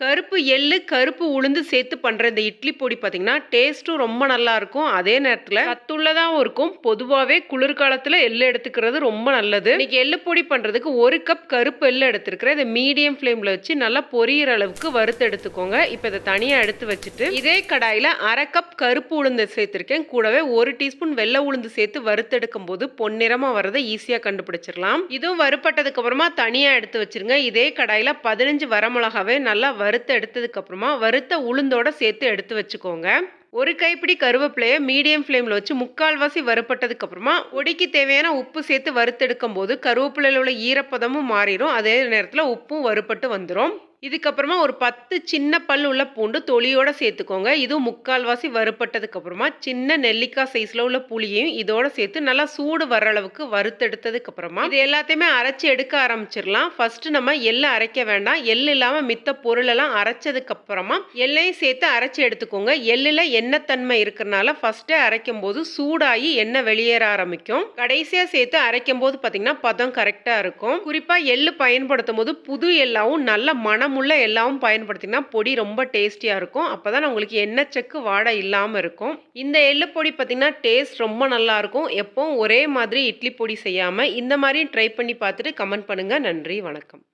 கருப்பு எள்ளு கருப்பு உளுந்து சேர்த்து பண்ணுற இந்த இட்லி பொடி பார்த்தீங்கன்னா டேஸ்ட்டும் ரொம்ப நல்லா இருக்கும். அதே நேரத்தில் சத்துள்ளதாகவும் இருக்கும். பொதுவாகவே குளிர்காலத்தில் எள்ளு எடுத்துக்கிறது ரொம்ப நல்லது. இன்னைக்கு எள்ளு பொடி பண்ணுறதுக்கு ஒரு கப் கருப்பு எள்ளு எடுத்துருக்கிறேன். இதை மீடியம் ஃப்ளேமில் வச்சு நல்லா பொரியிற அளவுக்கு வறுத்து எடுத்துக்கோங்க. இப்போ இதை தனியாக எடுத்து வச்சுட்டு இதே கடாயில் அரை கப் கருப்பு உளுந்து சேர்த்துருக்கேன். கூடவே ஒரு டீஸ்பூன் வெள்ளை உளுந்து சேர்த்து வறுத்தெடுக்கும் போது பொன்னிறமாக வரதை ஈஸியாக கண்டுபிடிச்சிடலாம். இதுவும் வறுப்பட்டதுக்கப்புறமா தனியாக எடுத்து வச்சிருங்க. இதே கடாயில் பதினஞ்சு வரமிளகாவே நல்லா வறுத்து எடுத்ததுக்கப்புறமா வறுத்த உளுந்தோட சேர்த்து எடுத்து வச்சுக்கோங்க. ஒரு கைப்பிடி கருவேப்பிலையை மீடியம் ஃப்ளேமில் வச்சு முக்கால்வாசி வறுப்பட்டதுக்கப்புறமா ஒடிக்கு தேவையான உப்பு சேர்த்து வறுத்தெடுக்கும் போது கருவேப்பிலையில் உள்ள ஈரப்பதமும் மாறிடும். அதே நேரத்தில் உப்பும் வறுப்பட்டு வந்துடும் இதுக்கப்புறமா ஒரு பத்து சின்ன பல் உள்ள பூண்டு தொலியோட சேர்த்துக்கோங்க. இதுவும் முக்கால்வாசி வறுப்பட்டதுக்கு அப்புறமா சின்ன நெல்லிக்காய் சைஸ்ல உள்ள புளியையும் இதோட சேர்த்து நல்லா சூடு வர அளவுக்கு வறுத்தெடுத்ததுக்கு அப்புறமா இது எல்லாத்தையுமே அரைச்சி எடுக்க ஆரம்பிச்சிடலாம். ஃபர்ஸ்ட் நம்ம எள்ளை அரைக்க வேண்டாம். எள் இல்லாம மித்த பொருள் எல்லாம் அரைச்சதுக்கு அப்புறமா எள்ளையும் சேர்த்து அரைச்சி எடுத்துக்கோங்க. எள்ளில் எண்ணெய்த்தன்மை இருக்கிறனால ஃபர்ஸ்டே அரைக்கும் போது சூடாகி எண்ணெய் வெளியேற ஆரம்பிக்கும். கடைசியா சேர்த்து அரைக்கும் போது பார்த்தீங்கன்னா பதம் கரெக்டா இருக்கும். குறிப்பா எள்ளு பயன்படுத்தும் போது புது எள்ளாவும் நல்ல மனம் மணமுள்ள எல்லாவும் பயன்படுத்திங்கன்னா பொடி ரொம்ப டேஸ்டியாக இருக்கும். அப்போ தான் உங்களுக்கு எண்ணெய் செக்கு வாடை இல்லாமல் இருக்கும். இந்த எள்ளு பொடி பார்த்திங்கன்னா டேஸ்ட் ரொம்ப நல்லாயிருக்கும் எப்போவும் ஒரே மாதிரி இட்லி பொடி செய்யாமல் இந்த மாதிரியும் ட்ரை பண்ணி பார்த்துட்டு கமெண்ட் பண்ணுங்கள் நன்றி வணக்கம்.